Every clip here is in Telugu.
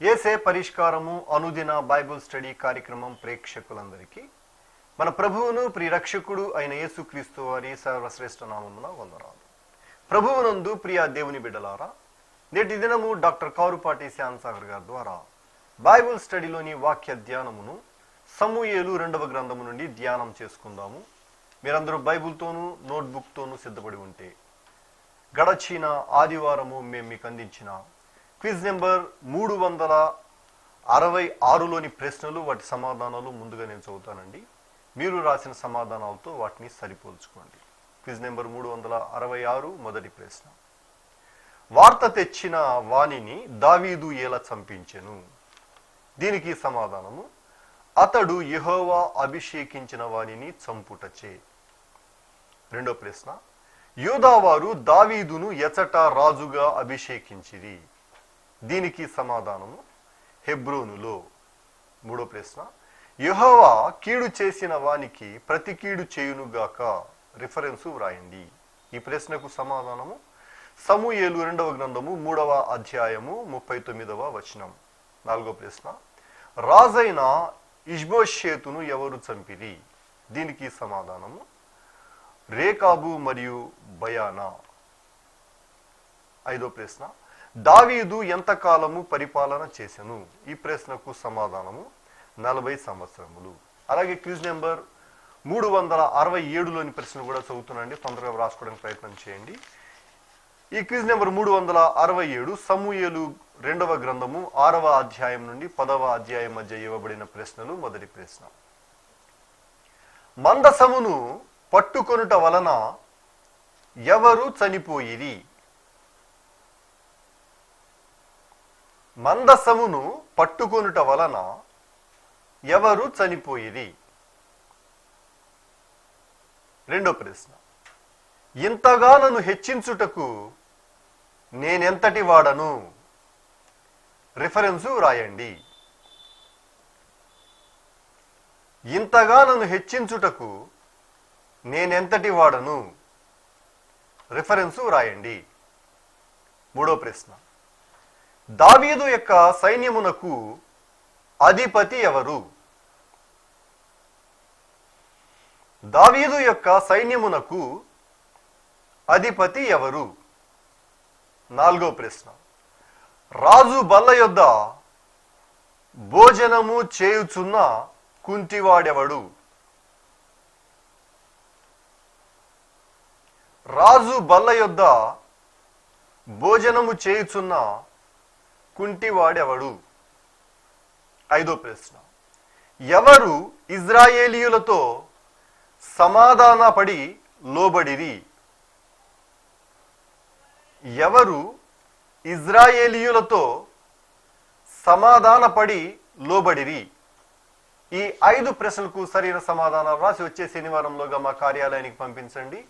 ఏసే పరిష్కారము అనుదిన బైబుల్ స్టడీ కార్యక్రమం ప్రేక్షకులందరికీ మన ప్రభువును ప్రియ రక్షకుడు అయిన యేసుక్రీస్తు వారి సర్వశ్రేష్ఠ నామమున వందనాలు. ప్రభువునందు ప్రియ దేవుని బిడ్డలారా నేటి దినము డాక్టర్ కారుపాటి శ్యామ్ సాగర్ గారి ద్వారా బైబుల్ స్టడీలోని వాక్య ధ్యానమును సమూయేలు రెండవ గ్రంథము నుండి ధ్యానం చేసుకుందాము. మీరందరూ బైబుల్తోనూ నోట్బుక్తోనూ సిద్ధపడి ఉంటే గడచిన ఆదివారము మేము మీకు అందించిన క్విజ్ నెంబర్ మూడు వందల అరవై ఆరులోని ప్రశ్నలు వాటి సమాధానాలు ముందుగా నేను చదువుతానండి. మీరు రాసిన సమాధానాలతో వాటిని సరిపోల్చుకోండి. క్విజ్ నెంబర్ మూడు వందల అరవై ఆరు మొదటి ప్రశ్న. వార్త తెచ్చిన వాణిని దావీదు ఎలా చంపించెను? దీనికి సమాధానము అతడు యెహోవా అభిషేకించిన వాణిని చంపుటచే. రెండో ప్రశ్న యూదావారు దావీదును ఎచట రాజుగా అభిషేకించిరి. దీనికి సమాధానము హెబ్రోనులో. మూడో ప్రశ్న. యెహోవా కీడు చేసిన వానికి ప్రతి కీడు చేయునుగాక రిఫరెన్సు వ్రాయండి. ఈ ప్రశ్నకు సమాధానము సమూయేలు రెండవ గ్రంథము మూడవ అధ్యాయము ముప్పై తొమ్మిదవ వచనం. నాలుగో ప్రశ్న. రాజైన ఇష్బోషేతును ఎవరు చంపిరి? దీనికి సమాధానము రేకాబు మరియు బయానా. ఐదో ప్రశ్న. దావీదు ఎంతకాలము పరిపాలన చేసెను ఈ ప్రశ్నకు సమాధానము నలభై సంవత్సరములు. అలాగే క్విజ్ నెంబర్ మూడు వందల అరవై ఏడులోని ప్రశ్న కూడా చదువుతున్నాండి. తొందరగా రాసుకోవడానికి ప్రయత్నం చేయండి. ఈ క్విజ్ నెంబర్ మూడు వందల అరవై ఏడు సమూహలు రెండవ గ్రంథము ఆరవ అధ్యాయం నుండి పదవ అధ్యాయం మధ్య ఇవ్వబడిన ప్రశ్నలు. మొదటి ప్రశ్న. మందసమును పట్టుకొనుట వలన ఎవరు చనిపోయిరి? మందసమును పట్టుకొనుట వలన ఎవరు చనిపోయిరి రెండో ప్రశ్న. ఇంతగా నన్ను హెచ్చించుటకు నేనెంతటి వాడను రిఫరెన్సు రాయండి. ఇంతగా నన్ను హెచ్చించుటకు నేనెంతటి వాడను రిఫరెన్సు రాయండి. మూడో ప్రశ్న. దావీదు యొక్క సైన్యమునకు అధిపతి ఎవరు? దావీదు యొక్క సైన్యమునకు అధిపతి ఎవరు? నాలుగో ప్రశ్న. రాజు బల్ల యొద్ద భోజనము చేయుచున్న కుంటివాడెవడు? రాజు బల్ల యొద్ద భోజనము చేయుచున్న కుంటివాడెవడు? ఐదో ప్రశ్న. ఎవరు ఇజ్రాయేలీయులతో సమాధానపడి లోబడిరి? ఎవరు ఇజ్రాయేలీయులతో సమాధానపడి లోబడిరి? ఈ ఐదు ప్రశ్నలకు సరైన సమాధానాలు రాసి వచ్చే శనివారంలోగా మా కార్యాలయానికి పంపించండి.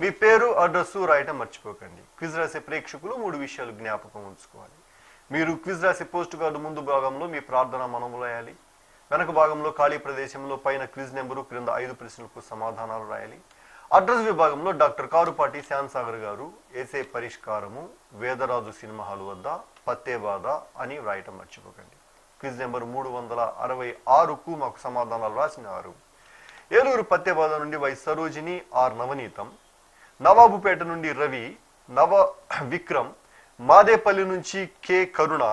మీ పేరు అడ్రస్సు రాయటం మర్చిపోకండి. క్విజ్ రాసే ప్రేక్షకులు మూడు విషయాలు జ్ఞాపకం ఉంచుకోవాలి. మీరు క్విజ్ రాసే పోస్ట్ కార్డు ముందు భాగంలో మీ ప్రార్థన మనము రాయాలి. వెనక భాగంలో ఖాళీ ప్రదేశంలో పైన క్విజ్ నెంబరు క్రింద ఐదు ప్రశ్నలకు సమాధానాలు రాయాలి. అడ్రస్ విభాగంలో డాక్టర్ కారుపాటి శ్యామ్ సాగర్ గారు ఏసే పరిష్కారము వేదరాజు సినిమా హాల్ వద్ద పత్తేబాధ అని వ్రాయటం మర్చిపోకండి. క్విజ్ నెంబర్ మూడు వందల అరవై ఆరుకు మాకు సమాధానాలు రాసినారు. ఏలూరు పత్తేబాధ నుండి వై సరోజిని ఆర్ నవనీతం. నవాబుపేట నుండి రవి నవ విక్రమ్ మాదేపల్లి నుంచి కె. కరుణ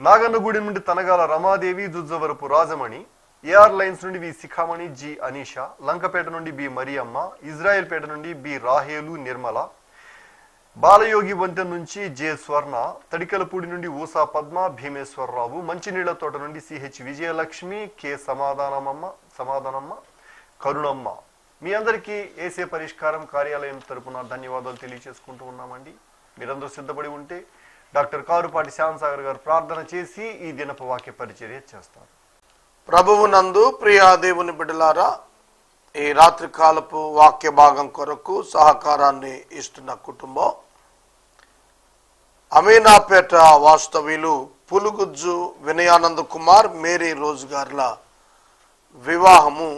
నాగన్నగూడి నుండి తనగాల రమాదేవి జుజ్జవరపు రాజమణి ఏఆర్ లైన్స్ నుండి వి శిఖామణి జి అనీష లంకపేట నుండి బి మరియమ్మ ఇజ్రాయెల్ పేట నుండి బి రాహేలు నిర్మల బాలయోగి వంతెన నుంచి జె స్వర్ణ తడికలపూడి నుండి ఊసా పద్మ భీమేశ్వరరావు మంచినీళ్ళ తోట నుండి సిహెచ్ విజయలక్ష్మి కె సమాధానమమ్మ సమాధానమ్మ కరుణమ్మ. మీ అందరికీ ఏసే పరిష్కారం కార్యాలయం తరపున ధన్యవాదాలు తెలియజేసుకుంటూ ఉన్నామండి. మీరందరూ సిద్ధపడి ఉంటే డాక్టర్ కారుపాటి శ్యాంసాగర్ గారు ప్రార్థన చేసి ఈ దినపు వాక్య పరిచర్య చేస్తారు. ప్రభువు నందు ప్రియాదేవుని బిడ్డలారా ఈ రాత్రి కాలపు వాక్య భాగం కొరకు సహకారాన్ని ఇస్తున్న కుటుంబం అమీనాపేట వాస్తవ్యులు పులుగుజ్జు వినయానంద కుమార్ మేరీ రోజు గారుల వివాహము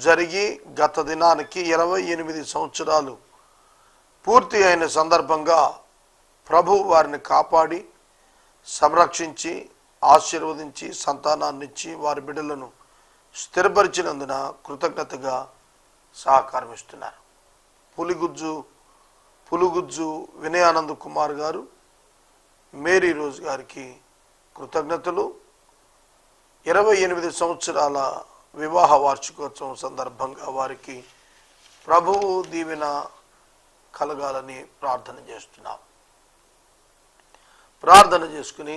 జరిగి గత దినానికి ఇరవై ఎనిమిది సంవత్సరాలు పూర్తి అయిన సందర్భంగా ప్రభు వారిని కాపాడి సంరక్షించి ఆశీర్వదించి సంతానాన్నిచ్చి వారి బిడ్డలను స్థిరపరిచినందున కృతజ్ఞతగా సహకారం ఇస్తున్నారు పులిగుజ్జు పులుగుజ్జు వినయానంద్ కుమార్ గారు మేరీ రోజ్ గారికి కృతజ్ఞతలు. ఇరవై ఎనిమిది సంవత్సరాల వివాహ వార్షికోత్సవం సందర్భంగా వారికి ప్రభువు దీవెన కలగాలని ప్రార్థన చేస్తున్నాం. ప్రార్థన చేసుకుని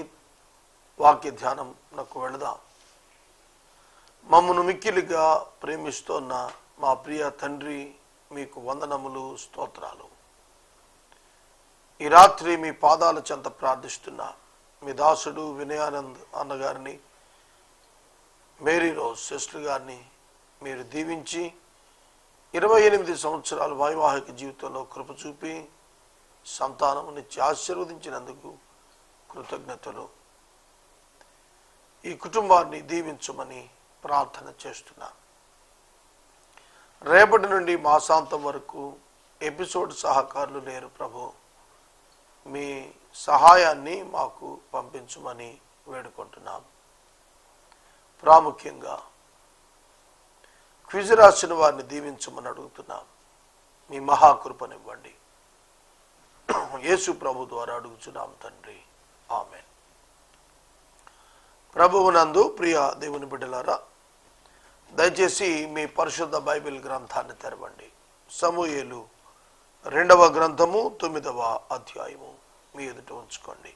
వాక్య ధ్యానం నాకు వెళదాం. మమ్మను మిక్కిలిగా ప్రేమిస్తోన్న మా ప్రియ తండ్రి మీకు వందనములు స్తోత్రాలు. ఈ రాత్రి మీ పాదాల చెంత ప్రార్థిస్తున్నా మీ దాసుడు వినయానంద్ అన్నగారిని మేరీ రోజ్ సిస్టర్ గారిని మీరు దీవించి ఇరవై ఎనిమిది సంవత్సరాల వైవాహిక జీవితంలో కృప చూపి సంతానమునిచ్చి ఆశీర్వదించినందుకు కృతజ్ఞతలు. ఈ కుటుంబాన్ని దీవించమని ప్రార్థన చేస్తున్నా. రేపటి నుండి మాసాంతం వరకు ఎపిసోడ్ సహకారులు లేరు ప్రభు. మీ సహాయాన్ని మాకు పంపించమని వేడుకుంటున్నాం. ప్రాముఖ్యంగా క్విజ్ రాసిన వారిని దీవించమని అడుగుతున్నాం. మీ మహాకృపనివ్వండి. యేసు ప్రభు ద్వారా అడుగుతున్నాం తండ్రి. ఆమె ప్రభువునందు ప్రియ దేవుని బిడ్డలారా దయచేసి మీ పరిశుద్ధ బైబిల్ గ్రంథాన్ని తెరవండి. సమూహలు రెండవ గ్రంథము తొమ్మిదవ అధ్యాయము మీ ఎదుట ఉంచుకోండి.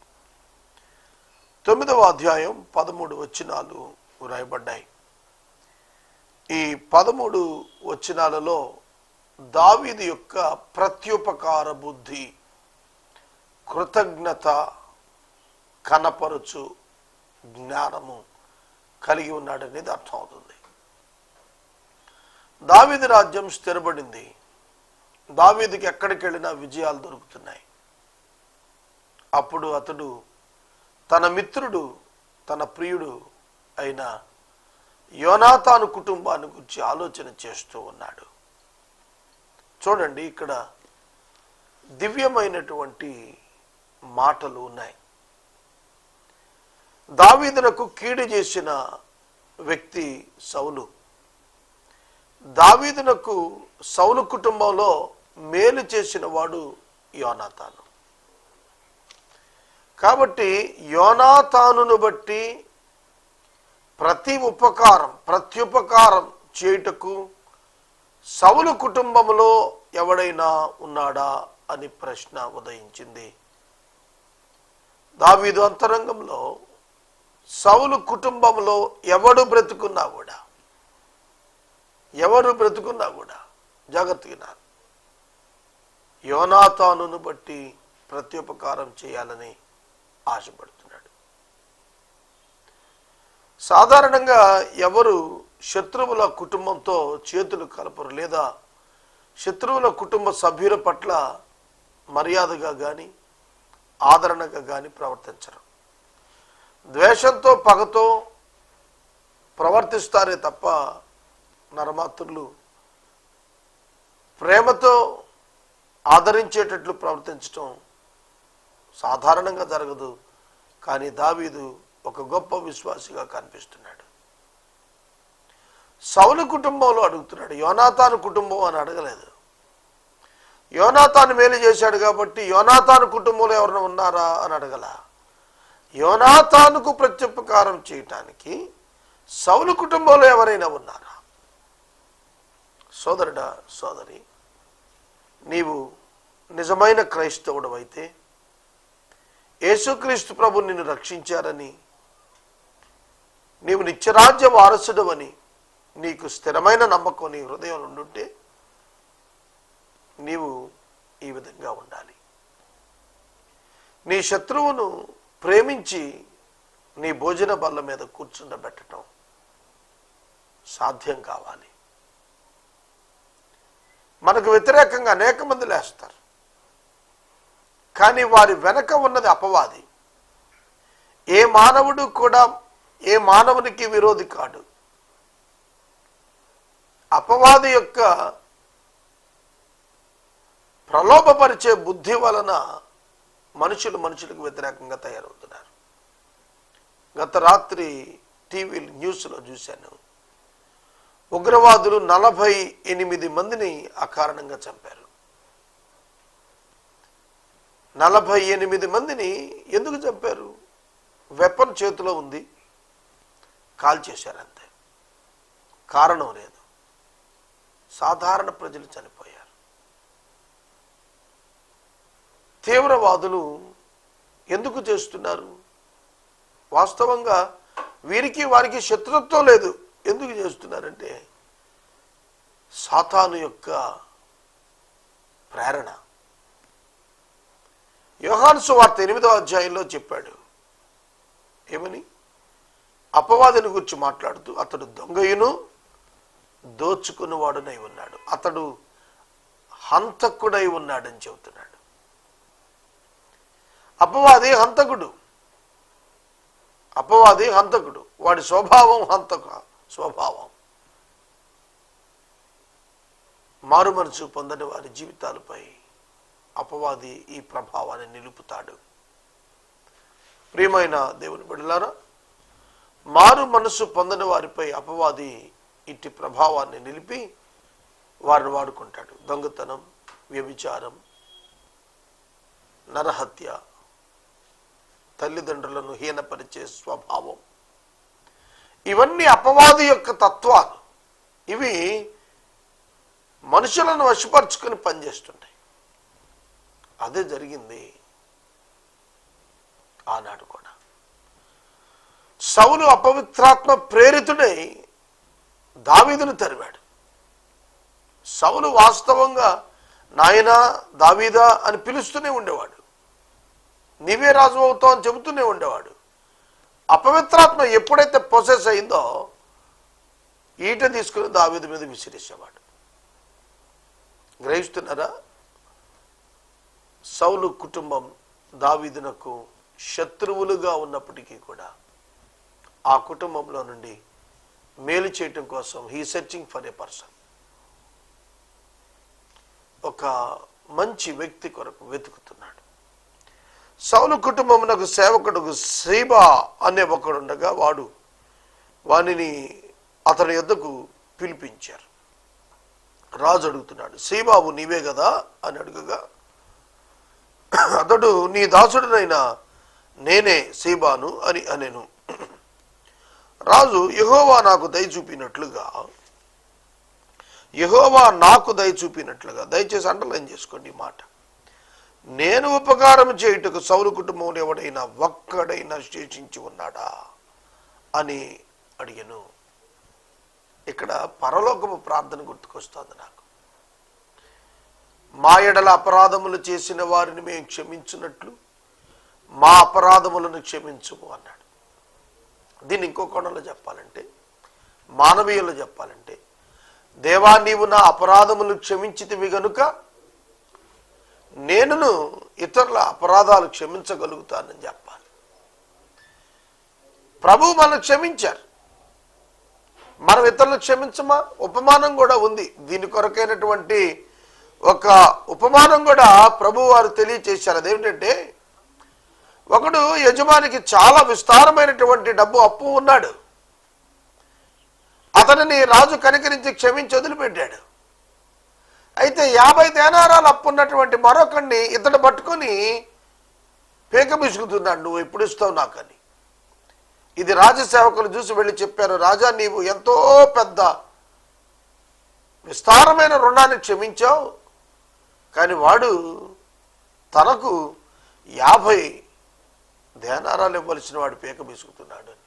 తొమ్మిదవ అధ్యాయం పదమూడు వచనాలు వ్రాయబడ్డాయి. ఈ పదమూడు వచనాలలో దావీది యొక్క ప్రత్యుపకార బుద్ధి కృతజ్ఞత కనపరుచు జ్ఞానము కలిగి ఉన్నాడనేది అర్థమవుతుంది. దావీదు రాజ్యం స్థిరపడింది. దావీదికి ఎక్కడికి వెళ్ళినా విజయాలు దొరుకుతున్నాయి. అప్పుడు అతడు తన మిత్రుడు తన ప్రియుడు అయిన యోనాతాను కుటుంబాన్ని గురించి ఆలోచన చేస్తూ ఉన్నాడు. చూడండి ఇక్కడ దివ్యమైనటువంటి మాటలు ఉన్నాయి. దావీదునకు కీడు చేసిన వ్యక్తి సౌలు. దావీదునకు సౌలు కుటుంబంలో మేలు చేసిన వాడు యోనాతాను. కాబట్టి యోనాతానును బట్టి ప్రతి ఉపకారం ప్రత్యుపకారం చేయుటకు సౌలు కుటుంబంలో ఎవడైనా ఉన్నాడా అని ప్రశ్న ఉదయించింది. దావీదు అంతరంగంలో సౌలు కుటుంబంలో ఎవడు బ్రతుకున్నా కూడా ఎవరు బ్రతుకున్నా కూడా జాగ్రత్తగా యోనాతానును బట్టి ప్రత్యుపకారం చేయాలని ఆశపడుతున్నాడు. సాధారణంగా ఎవరు శత్రువుల కుటుంబంతో చేతులు కలపరు లేదా శత్రువుల కుటుంబ సభ్యుల పట్ల మర్యాదగా కానీ ఆదరణగా కానీ ప్రవర్తించరు. ద్వేషంతో పగతో ప్రవర్తిస్తారే తప్ప నరమాత్రులు ప్రేమతో ఆదరించేటట్లు ప్రవర్తించటం సాధారణంగా జరగదు. కానీ దావీదు ఒక గొప్ప విశ్వాసిగా కనిపిస్తున్నాడు. సౌలు కుటుంబంలో అడుగుతున్నాడు యోనాతాను కుటుంబం అని అడగలేదు. యోనాతాను మేలు చేశాడు కాబట్టి యోనాతాను కుటుంబంలో ఎవరైనా ఉన్నారా అని అడగలా? యోనాతానుకు ప్రత్యుపకారం చేయటానికి సౌలు కుటుంబంలో ఎవరైనా ఉన్నారా? సోదరుడా సోదరి నీవు నిజమైన క్రైస్తవుడు అయితే యేసుక్రీస్తు ప్రభు నిన్ను రక్షించారని నీవు నిత్యరాజ్య వారసుడవని నీకు స్థిరమైన నమ్మకం నీ హృదయం ఉండుంటే నీవు ఈ విధంగా ఉండాలి. నీ శత్రువును ప్రేమించి నీ భోజన బల్ల మీద కూర్చుండబెట్టడం సాధ్యం కావాలి. మనకు వ్యతిరేకంగా అనేక మంది లేస్తారు. కానీ వారి వెనక ఉన్నది అపవాది. ఏ మానవుడు కూడా ఏ మానవునికి విరోధి కాడు. అపవాది యొక్క ప్రలోభపరిచే బుద్ధి వలన మనుషులు మనుషులకు వ్యతిరేకంగా తయారవుతున్నారు. గత రాత్రి టీవీ న్యూస్లో చూశాను. ఉగ్రవాదులు నలభై ఎనిమిది మందిని అకారణంగా చంపారు. నలభై ఎనిమిది మందిని ఎందుకు చంపారు? వెపన్ చేతిలో ఉంది. కాల్ చేశారంతే కారణం లేదు. సాధారణ ప్రజలు చనిపోయారు. తీవ్రవాదులు ఎందుకు చేస్తున్నారు? వాస్తవంగా వీరికి వారికి శత్రుత్వం లేదు. ఎందుకు చేస్తున్నారంటే సాతాను యొక్క ప్రేరణ. యోహాన్సు వార్త ఎనిమిదవ అధ్యాయంలో చెప్పాడు. ఏమని? అపవాదిని గురించి మాట్లాడుతూ అతడు దొంగయును దోచుకున్నవాడునై ఉన్నాడు. అతడు హంతకుడై ఉన్నాడని చెబుతున్నాడు. అపవాది హంతకుడు. అపవాది హంతకుడు. వాడి స్వభావం హంతక స్వభావం. మారు మనసు పొందని వారి జీవితాలపై అపవాది ఈ ప్రభావాన్ని నిలుపుతాడు. ప్రియమైన దేవుని బిడ్డలారా మారు మనసు పొందని వారిపై అపవాది ఇట్టి ప్రభావాన్ని నిలిపి వారిని వాడుకుంటాడు. దొంగతనం వ్యభిచారం నరహత్య తల్లిదండ్రులను హీనపరిచే స్వభావం. ఇవన్నీ అపవాది యొక్క తత్వాలు. ఇవి మనుషులను వశపరుచుకొని పనిచేస్తుంటాయి. అదే జరిగింది ఆనాడు కూడా. సౌలు అపవిత్రాత్మ ప్రేరితుడై దావీదును తరివాడు. సౌలు వాస్తవంగా నాయనా దావీదా అని పిలుస్తూనే ఉండేవాడు. నీవే రాజు అవుతావు అని చెబుతూనే ఉండేవాడు. అపవిత్రాత్మ ఎప్పుడైతే ప్రొసెస్ అయిందో ఈట తీసుకుని దావేది మీద విసిరేసేవాడు. గ్రహిస్తున్నారా? సౌలు కుటుంబం దావీదునకు శత్రువులుగా ఉన్నప్పటికీ కూడా ఆ కుటుంబంలో నుండి మేలు చేయటం కోసం he searching for a person ఒక మంచి వ్యక్తి కొరకు వెతుకుతున్నాడు. సౌలు కుటుంబమునకు సేవకుడు శ్రీబా అనే ఒకడుండగా వాడు వానిని అతని యొద్దకు పిలిపించారు. రాజు అడుగుతున్నాడు శ్రీబాబు నీవే కదా? అని అడుగగా అతడు నీ దాసుడినైన నేనే శ్రీబాను అని అనెను. రాజు యహోవా నాకు దయ చూపినట్లుగా యహోవా నాకు దయ చూపినట్లుగా దయచేసి అండర్లైన్ చేసుకోండి మాట. నేను ఉపకారం చేయుటకు సౌరు కుటుంబంలో ఎవడైనా ఒక్కడైనా శేషించి ఉన్నాడా అని అడిగాను. ఇక్కడ పరలోకము ప్రార్థన గుర్తుకొస్తుంది నాకు. మా ఎడల అపరాధములు చేసిన వారిని మేము క్షమించినట్లు మా అపరాధములను క్షమించుము అన్నాడు. దీన్ని ఇంకో కోణంలో చెప్పాలంటే మానవీయులు చెప్పాలంటే దేవా నీవు నా అపరాధములు క్షమించితివి గనుక నేనును ఇతరుల అపరాధాలు క్షమించగలుగుతానని చెప్పాలి. ప్రభు మనం క్షమించారు. మనం ఇతరులు క్షమించమా? ఉపమానం కూడా ఉంది. దీని కొరకైనటువంటి ఒక ఉపమానం కూడా ప్రభు వారు తెలియచేశారు. అదేమిటంటే ఒకడు యజమానికి చాలా విస్తారమైనటువంటి డబ్బు అప్పు ఉన్నాడు. అతనిని రాజు కనికరించి క్షమించి వదిలిపెట్టాడు. అయితే యాభై దేనారాలు అప్పు ఉన్నటువంటి మరొకడిని ఇతడు పట్టుకొని పేక బిసుకుతున్నాడు నువ్వు ఎప్పుడు ఇస్తావు నాకని? ఇది రాజసేవకులు చూసి వెళ్ళి చెప్పారు రాజా నీవు ఎంతో పెద్ద విస్తారమైన రుణాన్ని క్షమించావు కానీ వాడు తనకు యాభై ధ్యానారాలు ఇవ్వలసిన వాడు పీక బీసుకుతున్నాడు అని.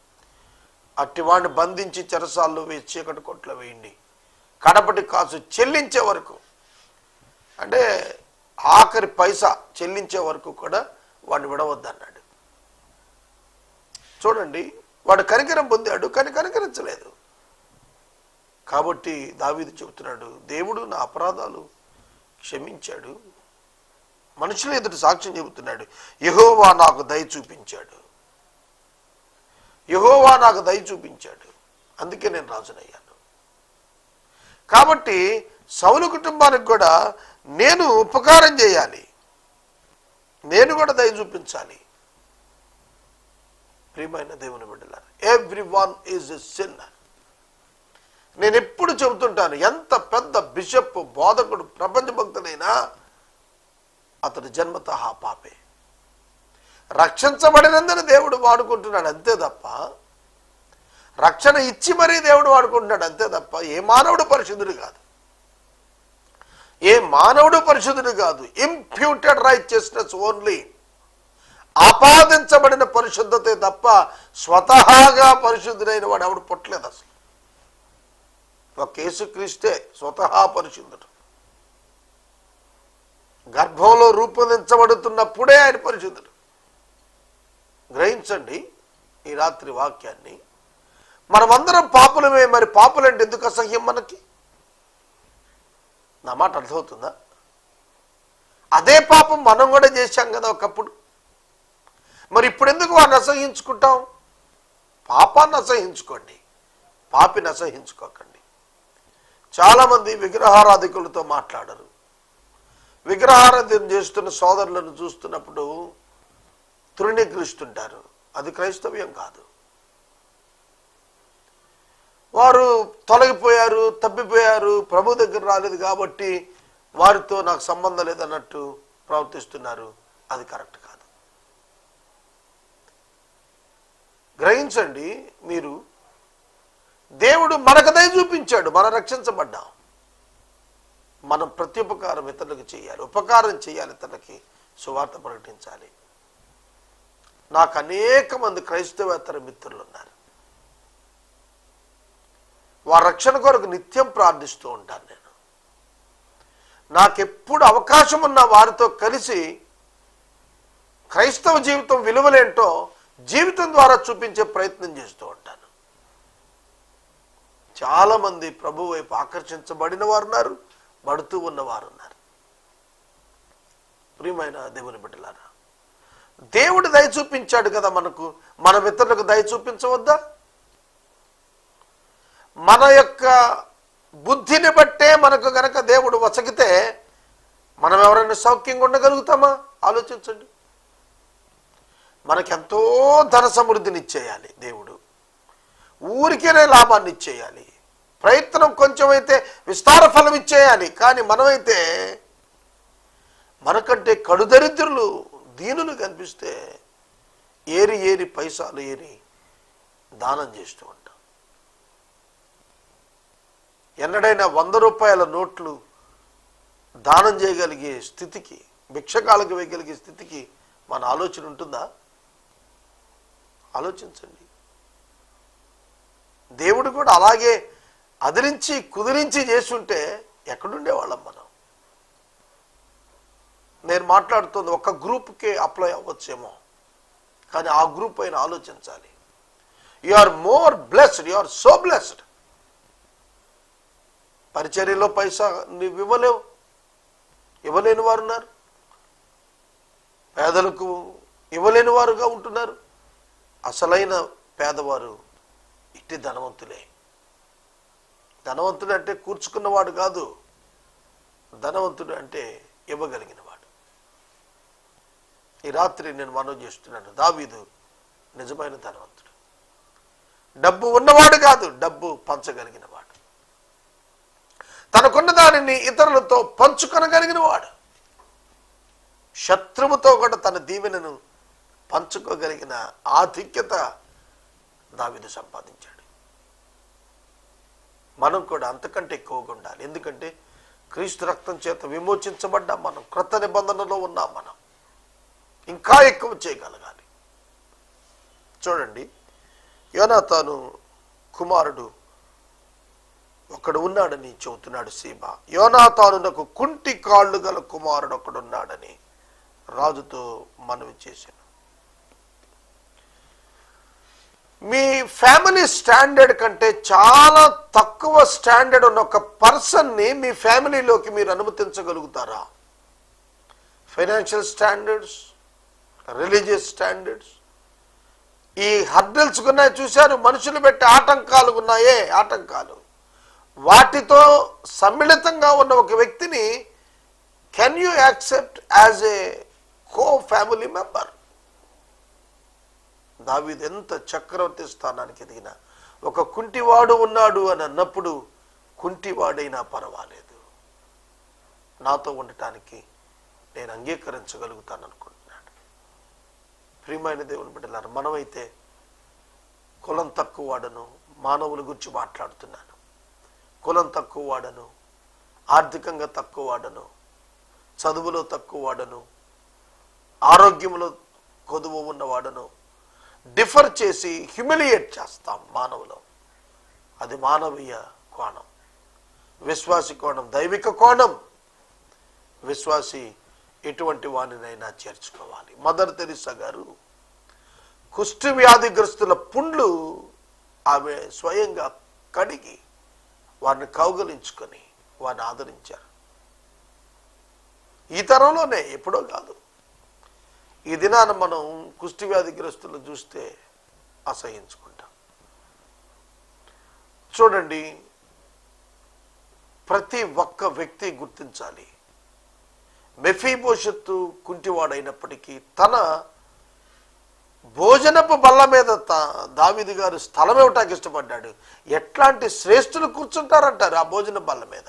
అట్టివాడిని బంధించి చెరసాల్లో వేసి చీకటి కొట్లో వేయండి. కడపటి కాసు చెల్లించే వరకు అంటే ఆఖరి పైసా చెల్లించే వరకు కూడా వాడిని విడవద్దన్నాడు. చూడండి వాడు కనికరం పొందాడు కానీ కనికరించలేదు. కాబట్టి దావీదు చెబుతున్నాడు దేవుడు నా అపరాధాలు క్షమించాడు. మనుషుల ఎదుటి సాక్ష్యం చెబుతున్నాడు యహోవా నాకు దయ చూపించాడు. యహోవా నాకు దయ చూపించాడు. అందుకే నేను రాజునయ్యాను. కాబట్టి సౌలు కుటుంబానికి కూడా నేను ఉపకారం చేయాలి. నేను కూడా దయ చూపించాలి. ప్రియమైన దేవుని బిడ్డలారు every one is a sinner నేను ఎప్పుడు చెబుతుంటాను ఎంత పెద్ద బిషప్ బోధకుడు ప్రపంచ భక్తుడైనా అతడు జన్మత పాపే. రక్షించబడినందున దేవుడు వాడుకుంటున్నాడు అంతే తప్ప రక్షణ ఇచ్చి మరీ దేవుడు వాడుకుంటున్నాడు అంతే తప్ప ఏ మానవుడు పరిశుద్ధుడు కాదు. ఏ మానవుడు పరిశుద్ధుడు కాదు. ఇంప్యూటెడ్ రైచియస్నెస్ ఓన్లీ ఆపాదించబడిన పరిశుద్ధతే తప్ప స్వతహాగా పరిశుద్ధుడైన వాడు ఎవడు పుట్టలేదు అసలు. ఒక యేసుక్రీస్తే స్వతహా పరిశుద్ధుడు. గర్భంలో రూపొందించబడుతున్నప్పుడే ఆయన పరిశుద్ధుడు. గ్రహించండి ఈ రాత్రి వాక్యాన్ని. మనమందరం పాపులమే మరి పాపులంటే ఎందుకు అసహ్యం మనకి? నా మాట అర్థమవుతుందా? అదే పాపం మనం కూడా చేశాం కదా ఒకప్పుడు. మరి ఇప్పుడు ఎందుకు వాడిని అసహించుకుంటాం? పాపాన్ని అసహించుకోండి. పాపిని అసహించుకోకండి. చాలామంది విగ్రహారాధికులతో మాట్లాడరు. విగ్రహారాధన చేస్తున్న సోదరులను చూస్తున్నప్పుడు తృణీకరిస్తుంటారు. అది క్రైస్తవ్యం కాదు. వారు తొలగిపోయారు తప్పిపోయారు ప్రభు దగ్గర రాలేదు కాబట్టి వారితో నాకు సంబంధం లేదన్నట్టు ప్రవర్తిస్తున్నారు. అది కరెక్ట్ కాదు. గ్రహించండి మీరు దేవుడు మనకదై చూపించాడు మనం రక్షించబడ్డాం. మనం ప్రతి ఉపకారం ఇతరులకు చేయాలి ఉపకారం చేయాలి ఇతరులకి సువార్త ప్రకటించాలి. నాకు అనేక మంది క్రైస్తవేతర మిత్రులు ఉన్నారు. వారి రక్షణ కొరకు నిత్యం ప్రార్థిస్తూ ఉంటాను నేను. నాకెప్పుడు అవకాశం ఉన్న వారితో కలిసి క్రైస్తవ జీవితం విలువలేంటో జీవితం ద్వారా చూపించే ప్రయత్నం చేస్తూ ఉంటాను. చాలామంది ప్రభు వైపు ఆకర్షించబడిన వారు ఉన్నారు పడుతూ ఉన్నవారు ఉన్నారు ప్రియమైన దేవుని బిడ్డలారా దేవుడు దయ చూపించాడు కదా మనకు మన ఇతరులకు దయ చూపించవద్దా? మన యొక్క బుద్ధిని బట్టే మనకు గనక దేవుడు వసకితే మనం ఎవరైనా సౌఖ్యంగా ఉండగలుగుతామా? ఆలోచించండి. మనకెంతో ధన సమృద్ధిని ఇచ్చేయాలి దేవుడు. ఊరికేనే లాభాన్ని ఇచ్చేయాలి ప్రయత్నం కొంచెం అయితే విస్తార ఫలం ఇచ్చేయాలి కానీ మనమైతే మనకంటే కడుదరిద్రులు దీనులు కనిపిస్తే ఏరి ఏరి పైసాలు ఏరి దానం చేస్తూ ఉంటాం. ఎన్నడైనా వంద రూపాయల నోట్లు దానం చేయగలిగే స్థితికి భిక్షకాలకు వేయగలిగే స్థితికి మన ఆలోచన ఉంటుందా? ఆలోచించండి. దేవుడు కూడా అలాగే అదిరించి కుదిరించి చేస్తుంటే ఎక్కడుండేవాళ్ళం మనం? నేను మాట్లాడుతుంది ఒక గ్రూప్కే అప్లై అవ్వచ్చేమో కానీ ఆ గ్రూప్ పైన ఆలోచించాలి. You are more blessed you are so blessed. పరిచర్యలో పైసా నువ్వు ఇవ్వలేవు. ఇవ్వలేని వారు ఉన్నారు పేదలకు ఇవ్వలేని వారుగా ఉంటున్నారు. అసలైన పేదవారు ఇట్టి ధనవంతులే. ధనవంతుడు అంటే కూర్చుకున్నవాడు కాదు. ధనవంతుడు అంటే ఇవ్వగలిగినవాడు. ఈ రాత్రి నేను మనవి చేస్తున్నాను. దావీదు నిజమైన ధనవంతుడు. డబ్బు ఉన్నవాడు కాదు డబ్బు పంచగలిగినవాడు. తనకున్న దానిని ఇతరులతో పంచుకొనగలిగిన వాడు శత్రువుతో కూడా తన దీవెనను పంచుకోగలిగిన ఆధిక్యత దావిదు సంపాదించాడు. మనం కూడా అంతకంటే ఎక్కువగా ఉండాలి. ఎందుకంటే క్రీస్తు రక్తం చేత విమోచించబడ్డాం మనం. క్రొత్త నిబంధనలో ఉన్నాం మనం. ఇంకా ఎక్కువ చేయగలగాలి. చూడండి యోనాతాను కుమారుడు ఒకడు ఉన్నాడని చెబుతున్నాడు సీమ. యోనాతానునకు కుంటి కాళ్ళు గల కుమారుడు ఒకడున్నాడని రాజుతో మనవి చేశాను. మీ ఫ్యామిలీ స్టాండర్డ్ కంటే చాలా తక్కువ స్టాండర్డ్ ఉన్న ఒక పర్సన్ని మీ ఫ్యామిలీలోకి మీరు అనుమతించగలుగుతారా? Financial standards religious standards? ఈ హర్డల్స్ ఉన్నాయి చూశారు మనుషులు పెట్టే ఆటంకాలు ఉన్నాయే ఆటంకాలు. వాటితో సమ్మిళితంగా ఉన్న ఒక వ్యక్తిని can you accept as a co family member దావీదు ఎంత చక్రవర్తి స్థానానికి ఎదిగిన ఒక కుంటివాడు ఉన్నాడు అని అన్నప్పుడు కుంటివాడైనా పర్వాలేదు. నాతో ఉండటానికి నేను అంగీకరించగలుగుతాను అనుకుంటున్నాడు. ప్రియమైన దేవుని బిడ్డలారు మనమైతే కులం తక్కువ వాడను మానవుల గురించి మాట్లాడుతున్నాను. కులం తక్కువ వాడను ఆర్థికంగా తక్కువ వాడను చదువులో తక్కువ వాడను ఆరోగ్యంలో కొదువు ఉన్నవాడను డిఫర్ చేసి హ్యూమిలియేట్ చేస్తాం మానవులో. అది మానవీయ కోణం. విశ్వాసి కోణం దైవిక కోణం. విశ్వాసి ఎటువంటి వాణినైనా చేర్చుకోవాలి. మదర్ తెరిసా గారు కుష్టి వ్యాధిగ్రస్తుల పుండ్లు ఆమె స్వయంగా కడిగి వారిని కౌగలించుకొని వారిని ఆదరించారు. ఈ తరంలోనే ఎప్పుడో కాదు. ఈ దినాన మనం కుష్టి వ్యాధిగ్రస్తులు చూస్తే అసహించుకుంటాం చూడండి ప్రతి ఒక్క వ్యక్తి గుర్తించాలి. మెఫీభవిష్యత్తు కుంటివాడైనప్పటికీ తన భోజనపు బల్ల మీద దావిది దావీదు గారు స్థలం ఇవ్వటానికి ఇష్టపడ్డాడు. ఎట్లాంటి శ్రేష్ఠులు కూర్చుంటారంటారు ఆ భోజన బల్ల మీద?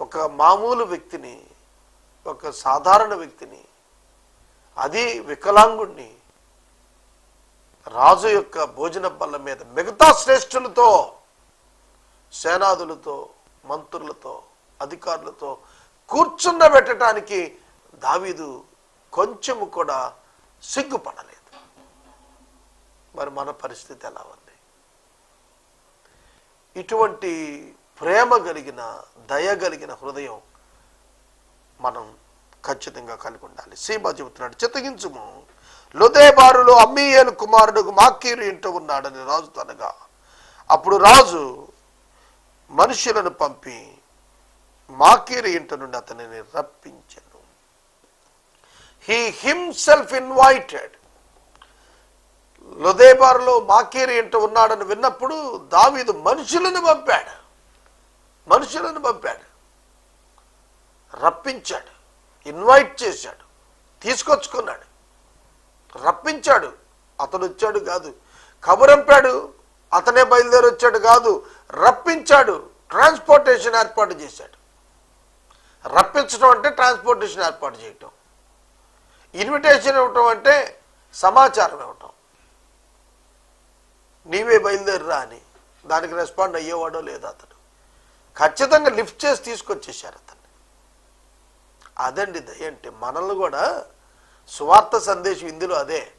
ఒక మామూలు వ్యక్తిని ఒక సాధారణ వ్యక్తిని అది వికలాంగుణ్ణి రాజు యొక్క భోజన బల్ల మీద మిగతా శ్రేష్ఠులతో సేనాదులతో మంత్రులతో అధికారులతో కూర్చుండబెట్టడానికి దావీదు కొంచెము కూడా సిగ్గుపడలేదు. మరి మన పరిస్థితి ఎలా ఉంది? ఇటువంటి ప్రేమ కలిగిన దయ కలిగిన హృదయం మనం ఖచ్చితంగా కలిగి ఉండాలి. సీమా చెబుతున్నాడు చితగించుము లుదేబారులో అమ్మీయేలు కుమారుడు మాకీరు ఇంట ఉన్నాడని రాజు తనగా. అప్పుడు రాజు మనుషులను పంపి మాకీరు ఇంట నుండి అతనిని రప్పించాడు. హీ హిమ్సెల్ఫ్ ఇన్వైటెడ్ లుదేబారులో మాకేరి ఇంట ఉన్నాడని విన్నప్పుడు దావీదు మనుషులను పంపాడు మనుషులను పంపాడు రప్పించాడు ఇన్వైట్ చేశాడు తీసుకొచ్చుకున్నాడు రప్పించాడు అతను వచ్చాడు కాదు కబురంపాడు అతనే బయలుదేరి వచ్చాడు కాదు రప్పించాడు ట్రాన్స్పోర్టేషన్ ఏర్పాటు చేశాడు రప్పించడం అంటే ట్రాన్స్పోర్టేషన్ ఏర్పాటు చేయటం ఇన్విటేషన్ ఇవ్వటం అంటే సమాచారం ఇవ్వటం నీవే బయలుదేరిరా అని. దానికి రెస్పాండ్ అయ్యేవాడో లేదో అతడు. ఖచ్చితంగా లిఫ్ట్ చేసి తీసుకొచ్చేసారు అతన్ని. అదండి దయంటే మనల్ని కూడా సువార్త సందేశం ఇందులో అదే.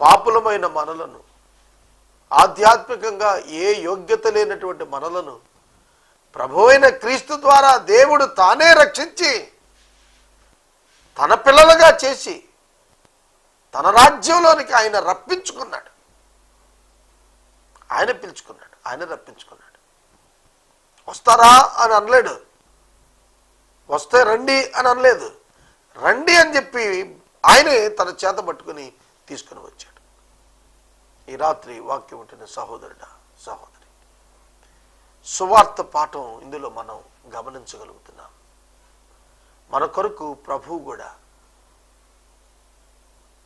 పాపులమైన మనలను ఆధ్యాత్మికంగా ఏ యోగ్యత లేనటువంటి మనలను ప్రభువైన క్రీస్తు ద్వారా దేవుడు తానే రక్షించి తన పిల్లలుగా చేసి తన రాజ్యంలోనికి ఆయన రప్పించుకున్నాడు. ఆయన పిలుచుకున్నాడు ఆయన రప్పించుకున్నాడు. వస్తారా అని అనలేడు. వస్తే రండి అని అనలేదు. రండి అని చెప్పి ఆయనే తన చేత పట్టుకుని తీసుకుని వచ్చాడు. ఈ రాత్రి వాక్యం ఉంటున్న సహోదరుడా సహోదరి సువార్త పాఠం ఇందులో మనం గమనించగలుగుతున్నాం. మన కొరకు ప్రభువు కూడా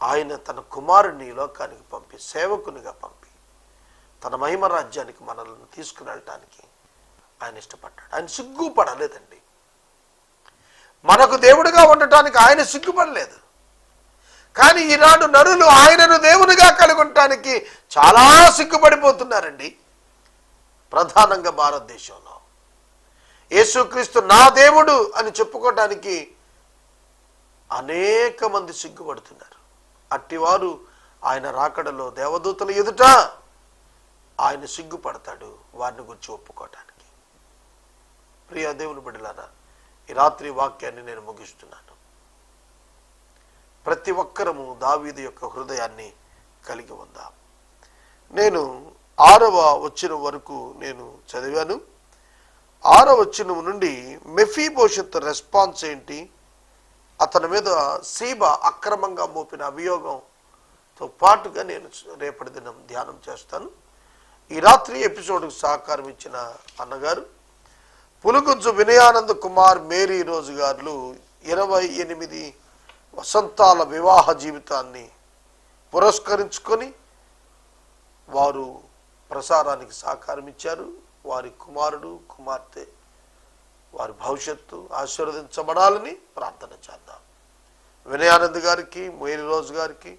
ఆయన తన కుమారుని లోకానికి పంపి సేవకునిగా పంపి తన మహిమ రాజ్యానికి మనల్ని తీసుకుని వెళ్ళటానికి ఆయన ఇష్టపడ్డాడు. ఆయన సిగ్గుపడలేదండి. మనకు దేవుడిగా ఉండటానికి ఆయన సిగ్గుపడలేదు. కానీ ఈనాడు నరులు ఆయనను దేవునిగా కలుగుంటానికి చాలా సిగ్గుపడిపోతున్నారండి. ప్రధానంగా భారతదేశంలో. యేసుక్రీస్తు నా దేవుడు అని చెప్పుకోవటానికి అనేక మంది సిగ్గుపడుతున్నారు. అట్టివారు ఆయన రాకడలో దేవదూతల ఎదుట ఆయన సిగ్గుపడతాడు వారిని గురించి ఒప్పుకోవటానికి ప్రియ దేవుని బిడ్డలారా ఈ రాత్రి వాక్యాన్ని నేను ముగిస్తున్నాను. ప్రతి ఒక్కరము దావీదు యొక్క హృదయాన్ని కలిగి ఉందాం. నేను ఆరవ వచ్చిన వరకు నేను చదివాను. ఆరో వచ్చిన నుండి మెఫీ రెస్పాన్స్ ఏంటి? అతని మీద సీబ అక్రమంగా మోపిన అభియోగంతో పాటుగా నేను రేపటి దినం ధ్యానం చేస్తాను. ఈ రాత్రి ఎపిసోడ్కు సహకారం ఇచ్చిన అన్నగారు పులుగుజ్జు వినయానంద్ కుమార్ మేరీ రోజు గారు ఇరవై ఎనిమిది వసంతాల వివాహ జీవితాన్ని పురస్కరించుకొని వారు ప్రసారానికి సహకారం ఇచ్చారు. వారి కుమారుడు కుమార్తె వారి భవిష్యత్తు ఆశీర్వదించబడాలని ప్రార్థన చేద్దాం. వినయానంద్ గారికి మొయిలి రోజు గారికి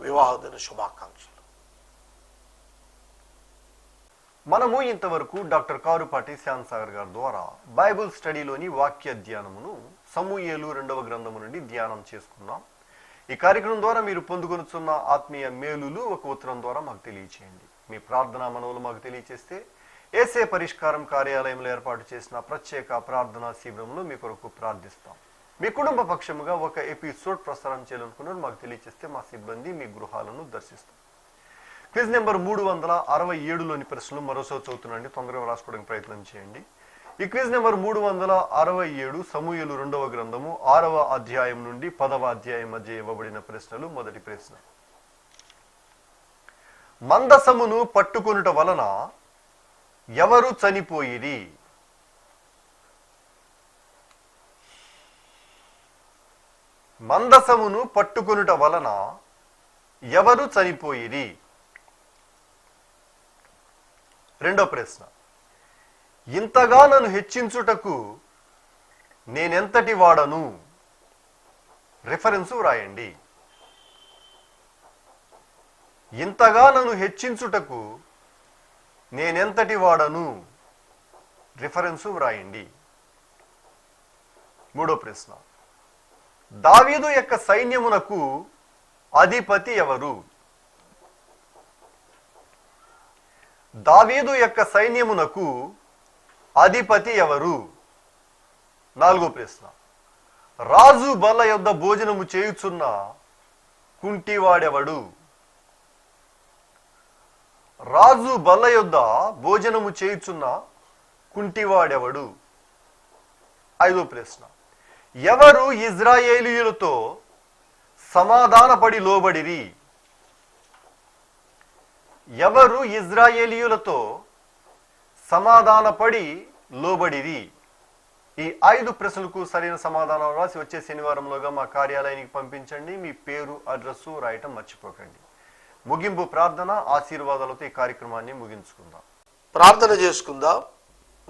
వివాహ దిన శుభాకాంక్షలు. మనము ఇంతవరకు డాక్టర్ కారుపాటి శ్యామ్ సాగర్ గారి ద్వారా బైబిల్ స్టడీలోని వాక్య ధ్యానమును సమూయేలు రెండవ గ్రంథము నుండి ధ్యానం చేసుకున్నాం. ఈ కార్యక్రమం ద్వారా మీరు పొందుకొనుచున్న ఆత్మీయ మేలులు ఒక ఉత్తరం ద్వారా మాకు తెలియచేయండి. మీ ప్రార్థనా మనవులు మాకు తెలియచేస్తే ఏసే పరిష్కారం కార్యాలయంలో ఏర్పాటు చేసిన ప్రత్యేక ప్రార్థనా శిబిరంలో మీ కొరకు ప్రార్థిస్తాం. మీ కుటుంబ పక్షముగా ఒక ఎపిసోడ్ ప్రసారం చేయాలనుకున్నారు మాకు తెలియచేస్తే మా సిబ్బంది మీ గృహాలను దర్శిస్తాం. క్విజ్ నెంబర్ మూడు వందల అరవై ఏడులోని ప్రశ్నలు మరోసారి చదువుతున్నాండి. తొందరగా రాసుకోవడానికి ప్రయత్నం చేయండి. ఈ క్విజ్ నెంబర్ మూడు వందల అరవై ఏడు సమూహలు రెండవ గ్రంథము ఆరవ అధ్యాయం నుండి పదవ అధ్యాయం మధ్య ఇవ్వబడిన ప్రశ్నలు. మొదటి ప్రశ్న. మందసమును పట్టుకొనుట వలన ఎవరు చనిపోయిరి? మందసమును పట్టుకొనుట వలన ఎవరు చనిపోయిరి? రెండో ప్రశ్న. ఇంతగా నన్ను హెచ్చించుటకు నేనెంతటి వాడను రిఫరెన్సు వ్రాయండి. ఇంతగా నన్ను హెచ్చించుటకు నేనెంతటి వాడను? రిఫరెన్సు వ్రాయండి. మూడో ప్రశ్న. దావీదు యొక్క సైన్యమునకు అధిపతి ఎవరు? దావీదు యొక్క సైన్యమునకు అధిపతి ఎవరు? నాలుగో ప్రశ్న. రాజు బల్ల యొద్ద భోజనము చేయుచున్న కుంటివాడెవడు? రాజు బల్ల యొద్ద భోజనము చేయుచున్న కుంటివాడెవడు? ఐదో ప్రశ్న. ఎవరు ఇజ్రాయేలీయులతో సమాధానపడి లోబడిరి? ఎవరు ఇజ్రాయేలీయులతో సమాధానపడి లోబడిరి? ఈ ఐదు ప్రశ్నలకు సరైన సమాధానం రాసి వచ్చే శనివారంలోగా మా కార్యాలయానికి పంపించండి. మీ పేరు అడ్రస్సు రాయటం మర్చిపోకండి. ముగింపు ప్రార్థన ఆశీర్వాదాలతో ఈ కార్యక్రమాన్ని ముగించుకుందాం. ప్రార్థన చేసుకుందాం.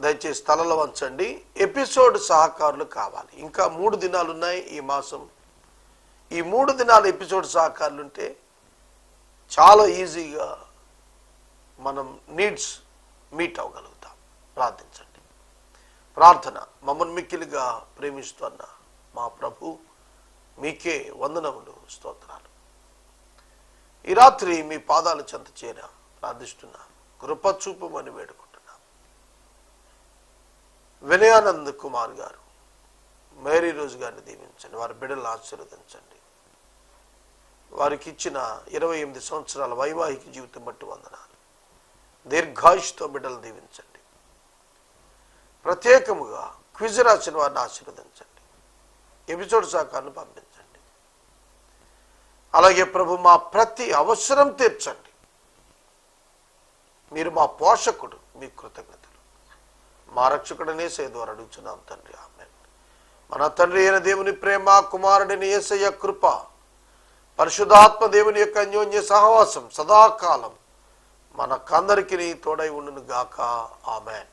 దయచేసి తలలో వంచండి. ఎపిసోడ్ సహకారులు కావాలి. ఇంకా మూడు దినాలు ఉన్నాయి ఈ మాసం. ఈ మూడు దినాల ఎపిసోడ్ సహకారులు ఉంటే చాలా ఈజీగా మనం నీడ్స్ మీట్ అవ్వగలుగుతాం. ప్రార్థించండి. ప్రార్థన మమ్మల్ని మిక్కిలిగా ప్రేమిస్తున్న మా ప్రభు మీకే వందనములు స్తోత్రాలు. ఈ రాత్రి మీ పాదాల చెంత చేరా ప్రార్థిస్తున్నా కృప చూపమని వేడుకుంటున్నా. వినయానంద్ కుమార్ గారు మేరీ రోజు గారిని దీవించండి వారి బిడ్డలను ఆశీర్వదించండి. వారికి ఇచ్చిన ఇరవై ఎనిమిది సంవత్సరాల వైవాహిక జీవితం బట్టి వందనాలు. దీర్ఘాయుష్తో బిడ్డలు దీవించండి. ప్రత్యేకముగా క్విజ్ రాసిన వారిని ఆశీర్వదించండి. ఎపిసోడ్ శాఖను పంపించండి. అలాగే ప్రభు మా ప్రతి అవసరం తీర్చండి. మీరు మా పోషకుడు మీ కృతజ్ఞతలు. మా రక్షకుడనే ద్వారా అడుగుతున్నాం తండ్రి. ఆమె మన తండ్రి అయిన దేవుని ప్రేమ కుమారుడిని ఏసయ్య కృప పరిశుధాత్మ దేవుని యొక్క అన్యోన్య సహవాసం సదాకాలం మనకందరికీ తోడై ఉండును గాక ఆమెన్.